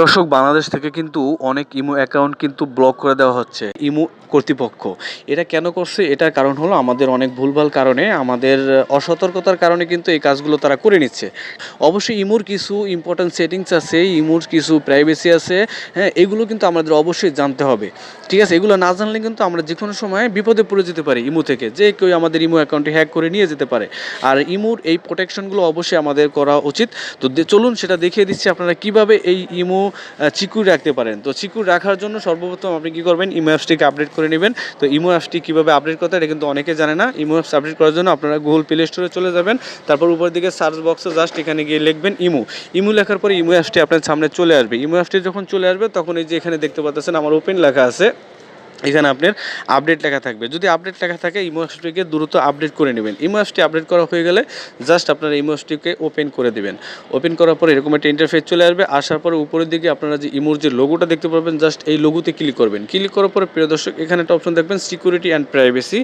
দর্শক, বাংলাদেশ থেকে কিন্তু অনেক ইমো অ্যাকাউন্ট কিন্তু ব্লক করে দেওয়া হচ্ছে ইমো কর্তৃপক্ষ। এটা কেন করছে? এটার কারণ হলো আমাদের অনেক ভুলভাল কারণে, আমাদের অসতর্কতার কারণে কিন্তু এই কাজগুলো তারা করে নিচ্ছে। অবশ্যই ইমোর কিছু ইম্পর্টেন্ট সেটিংস আছে, ইমোর কিছু প্রাইভেসি আছে হ্যাঁ এগুলো কিন্তু আমাদের অবশ্যই জানতে হবে। ঠিক আছে, এগুলো না জানলে কিন্তু আমরা যে কোনো সময় বিপদে পড়ে যেতে পারি ইমো থেকে, যে কেউ আমাদের ইমো অ্যাকাউন্টে হ্যাক করে নিয়ে যেতে পারে। আর ইমোর এই প্রোটেকশনগুলো অবশ্যই আমাদের করা উচিত। তো চলুন সেটা দেখিয়ে দিচ্ছি আপনারা কীভাবে এই ইমো চিকুর রাখতে পারেন। তো চিকুর রাখার জন্য সর্বপ্রথম আপনি কী করবেন, ইমো অ্যাপসটিকে আপডেট করে নেবেন। তো ইমো অ্যাপসটি কীভাবে আপডেট করতে এটা কিন্তু অনেকে জানে না। ইমো অ্যাপস আপডেট করার জন্য আপনারা গুগল প্লে স্টোরে চলে যাবেন। তারপর উপর দিকে সার্চ বক্সে জাস্ট এখানে গিয়ে লিখবেন ইমো। ইমো লেখার পরে ইমো অ্যাপসটি আপনার সামনে চলে আসবে। ইমো অ্যাপসটি যখন চলে আসবে, তখন এই যে এখানে দেখতে পাচ্ছেন, আমার ওপেন লেখা আছে। এখানে আপনার আপডেট লেখা থাকবে। যদি আপডেট লেখা থাকে ইমো দ্রুত আপডেট করে নেবেন। ইমো আপডেট করা হয়ে গেলে জাস্ট আপনারা ইমো ওপেন করে দেবেন। ওপেন করার পরে এরকম একটা ইন্টারফেস চলে আসবে। আসার পরে উপরের দিকে আপনারা যে ইমোর যে লোগোটা দেখতে পাবেন জাস্ট এই লোগোতে ক্লিক করবেন। ক্লিক করার পরে প্রিয় দর্শক, এখানে একটা অপশন দেখবেন সিকিউরিটি অ্যান্ড প্রাইভেসি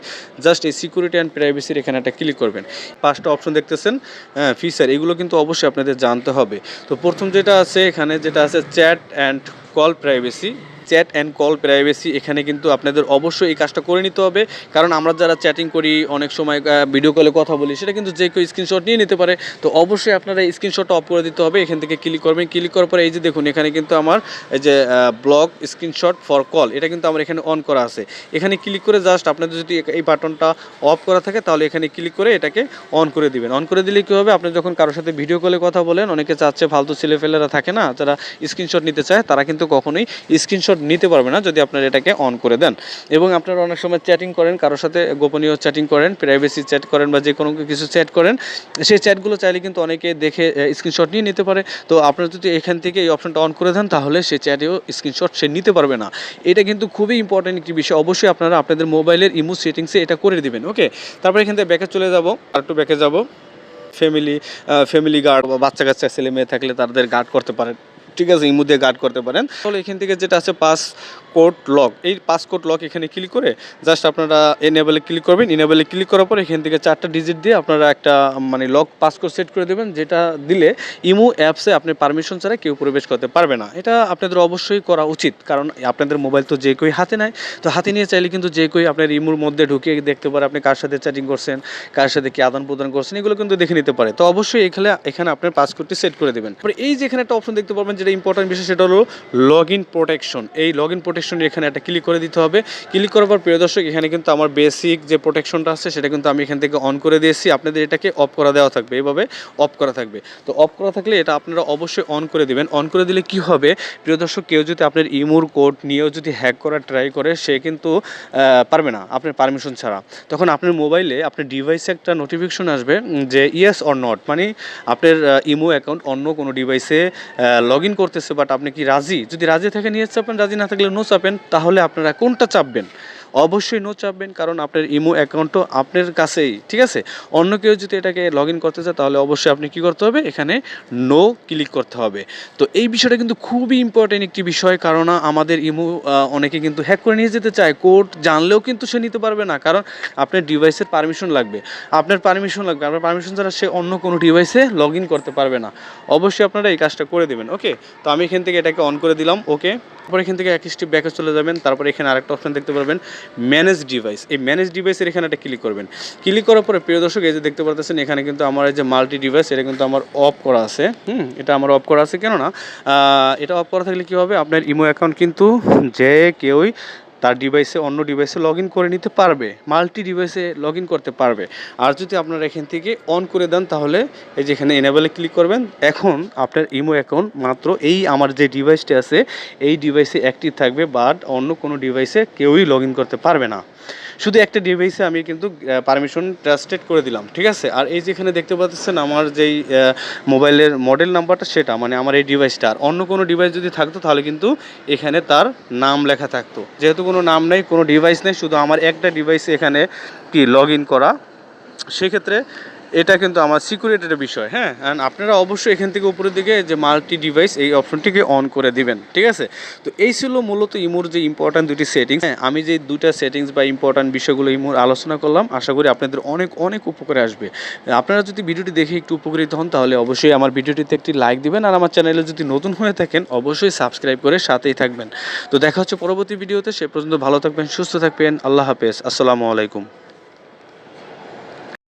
জাস্ট এই সিকিউরিটি অ্যান্ড প্রাইভেসির এখানে একটা ক্লিক করবেন। পাঁচটা অপশন দেখতেছেন। হ্যাঁ ফিচার এগুলো কিন্তু অবশ্যই আপনাদের জানতে হবে। তো প্রথম যেটা আছে, এখানে যেটা আছে chat and call privacy chat and call privacy, এখানে কিন্তু আপনাদের অবশ্যই এই কাজটা করে নিতে হবে। কারণ আমরা যারা চ্যাটিং করি, অনেক সময় ভিডিও কলে কথা বলি, সেটা কিন্তু যে কেউ স্ক্রিনশট নিয়ে নিতে পারে। তো অবশ্যই আপনারা স্ক্রিনশটটা অফ করে দিতে হবে। এখান থেকে ক্লিক করবেন। ক্লিক করার পরে এই যে দেখুন, এখানে কিন্তু আমার, এই যে ব্লক স্ক্রিনশট ফর কল এটা কিন্তু আমার এখানে অন করা আছে। এখানে ক্লিক করে জাস্ট আপনাদের যদি এই বাটনটা অফ করা থাকে, তাহলে এখানে ক্লিক করে এটাকে অন করে দিবেন। অন করে দিলে কী হবে? আপনি যখন কারোর সাথে ভিডিও কলে কথা বলেন, অনেকে চাচ্ছে ফালতু ছেলেফেলেরা থাকে না, যারা স্ক্রিনশট নিতে চায়, তারা কিন্তু কখনোই স্ক্রিনশট নিতে পারবে না যদি আপনারা এটাকে অন করে দেন। এবং আপনারা অনেক সময় চ্যাটিং করেন, কারোর সাথে গোপনীয় চ্যাটিং করেন প্রাইভেসি চ্যাট করেন বা যে কোনো কিছু চ্যাট করেন, সেই চ্যাটগুলো চাইলে কিন্তু অনেকে দেখে স্ক্রিনশট নিয়ে নিতে পারে। তো আপনারা যদি এখান থেকে এই অপশনটা অন করে দেন, তাহলে সে চ্যাটেও স্ক্রিনশট সে নিতে পারবে না। এটা কিন্তু খুবই ইম্পর্টেন্ট একটি বিষয়। অবশ্যই আপনারা আপনাদের মোবাইলের ইমো সেটিংসে এটা করে দিবেন ওকে তারপরে এখান থেকে ব্যাকে চলে যাব। আর একটু ব্যাকে যাব ফ্যামিলি ফ্যামিলি গার্ড বা বাচ্চা কাচ্চা ছেলে মেয়ে থাকলে তাদের গার্ড করতে পারেন। ঠিক আছে ইমু দিয়ে গার্ড করতে পারেন। তাহলে এখান থেকে যেটা আছে পাস কোড লক। এই পাস কোড লক এখানে ক্লিক করে জাস্ট আপনারা এনেবেলে ক্লিক করবেন। এনেবেলে ক্লিক করার পর এখান থেকে চারটা ডিজিট দিয়ে আপনারা একটা মানে লক পাস কোড সেট করে দেবেন, যেটা দিলে ইমো অ্যাপসে আপনি পারমিশন ছাড়া কেউ প্রবেশ করতে পারবে না। এটা আপনাদের অবশ্যই করা উচিত, কারণ আপনাদের মোবাইল তো যে কেউ হাতে নেয়। তো হাতে নিয়ে চাইলে কিন্তু যে কেউ আপনার ইমোর মধ্যে ঢুকে দেখতে পারে, আপনি কার সাথে চ্যাটিং করছেন, কার সাথে কি আদান প্রদান করছেন, এগুলো কিন্তু দেখে নিতে পারে। তো অবশ্যই এখানে এখানে আপনার পাসওয়ার্ডটি সেট করে দেবেন। এই যে এখানে একটা অপশন দেখতে পারবেন, যেটা ইম্পর্টেন্ট বিষয়, সেটা হলো লগ ইন প্রোটেকশন এই লগ ইন প্রোটেকশন এখানে একটা ক্লিক করে দিতে হবে। ক্লিক করার পর প্রিয় দর্শক, এখানে কিন্তু আমার বেসিক যে প্রোটেকশনটা আছে, সেটা কিন্তু আমি এখান থেকে অন করে দিয়েছি। আপনাদের এটাকে অফ করা দেওয়া থাকবে। এইভাবে অফ করা থাকবে। তো অফ করা থাকলে এটা আপনারা অবশ্যই অন করে দিবেন। অন করে দিলে কি হবে? প্রিয় দর্শক, কেউ যদি আপনার ইমুর কোড নিয়েও যদি হ্যাক করার ট্রাই করে, সে কিন্তু পারবে না আপনার পারমিশন ছাড়া। তখন আপনার মোবাইলে আপনার ডিভাইসে একটা নোটিফিকেশন আসবে যে ইয়েস অর নট মানে আপনার ইমো অ্যাকাউন্ট অন্য কোনো ডিভাইসে লগ ইন করতেছে বাট আপনি কি রাজি? যদি রাজি থাকে নিয়ে চাপেন রাজি, না থাকলে নো চাপেন তাহলে আপনারা কোনটা চাপবেন? অবশ্যই নো চাপবেন, কারণ আপনার ইমো অ্যাকাউন্টও আপনার কাছেই, ঠিক আছে? অন্য কেউ যদি এটাকে লগ ইন করতে চায়, তাহলে অবশ্যই আপনি কি করতে হবে? এখানে নো ক্লিক করতে হবে। তো এই বিষয়টা কিন্তু খুবই ইম্পর্টেন্ট একটি বিষয়, কারণ আমাদের ইমো অনেকে কিন্তু হ্যাক করে নিয়ে যেতে চায়। কোড জানলেও কিন্তু সে নিতে পারবে না, কারণ আপনার ডিভাইসের পারমিশন লাগবে। আপনার পারমিশন লাগবে, আপনার পারমিশন ছাড়া সে অন্য কোনো ডিভাইসে লগ ইন করতে পারবে না। অবশ্যই আপনারা এই কাজটা করে দেবেন ওকে তো আমি এখান থেকে এটাকে অন করে দিলাম ওকে তারপর এখান থেকে এক স্টেপ ব্যাকে চলে যাবেন, তারপর এখানে আরেকটা অপশন দেখতে পারবেন। ম্যানেজ ডিভাইস এই ম্যানেজ ডিভাইসের এখানে একটা ক্লিক করবেন। ক্লিক করার পরে, প্রিয় দর্শক, এই যে দেখতে পারতেছেন, এখানে কিন্তু আমার এই যে মাল্টি ডিভাইস এটা কিন্তু আমার অফ করা আছে। হুম, এটা আমার অফ করা আছে। কেননা এটা অফ করা থাকলে কী হবে? আপনার ইমো অ্যাকাউন্ট কিন্তু যে কেউই তার ডিভাইসে অন্য ডিভাইসে লগ করে নিতে পারবে মাল্টি ডিভাইসে লগ করতে পারবে। আর যদি আপনারা এখান থেকে অন করে দেন, তাহলে এই যেখানে এনেবেলে ক্লিক করবেন। এখন আপনার ইমো অ্যাকাউন্ট মাত্র এই আমার যে ডিভাইসটি আছে, এই ডিভাইসে অ্যাক্টিভ থাকবে বাট অন্য কোনো ডিভাইসে কেউই লগ করতে পারবে না। শুধু একটা ডিভাইসে আমি কিন্তু পারমিশন ট্রাস্টেড করে দিলাম, ঠিক আছে? আর এই যেখানে দেখতে পাচ্ছেন আমার যেই মোবাইলের মডেল নাম্বারটা সেটা মানে আমার এই ডিভাইসটা আর অন্য কোনো ডিভাইস যদি থাকতো, তাহলে কিন্তু এখানে তার নাম লেখা থাকতো। যেহেতু কোনো নাম নেই, কোনো ডিভাইস নেই, শুধু আমার একটা ডিভাইসে এখানে কি লগ ইন করা। সেক্ষেত্রে এটা কিন্তু আমার সিকিউরিটির বিষয় হ্যাঁ? অ্যান্ড আপনারা অবশ্যই এখান থেকে উপরের দিকে যে মাল্টি ডিভাইস এই অপশনটিকে অন করে দিবেন, ঠিক আছে? তো এই ছিল মূলত ইমোর যে ইম্পর্ট্যান্ট দুটি সেটিংস হ্যাঁ? আমি যে দুটা সেটিংস বা ইম্পর্ট্যান্ট বিষয়গুলো ইমোর আলোচনা করলাম, আশা করি আপনাদের অনেক অনেক উপকারে আসবে। আপনারা যদি ভিডিওটি দেখে একটু উপকৃত হন, তাহলে অবশ্যই আমার ভিডিওটিতে একটি লাইক দিবেন, আর আমার চ্যানেলে যদি নতুন হয়ে থাকেন, অবশ্যই সাবস্ক্রাইব করে সাথেই থাকবেন। তো দেখা হচ্ছে পরবর্তী ভিডিওতে, সে পর্যন্ত ভালো থাকবেন, সুস্থ থাকবেন, আল্লাহ হাফেজ, আসসালামু আলাইকুম।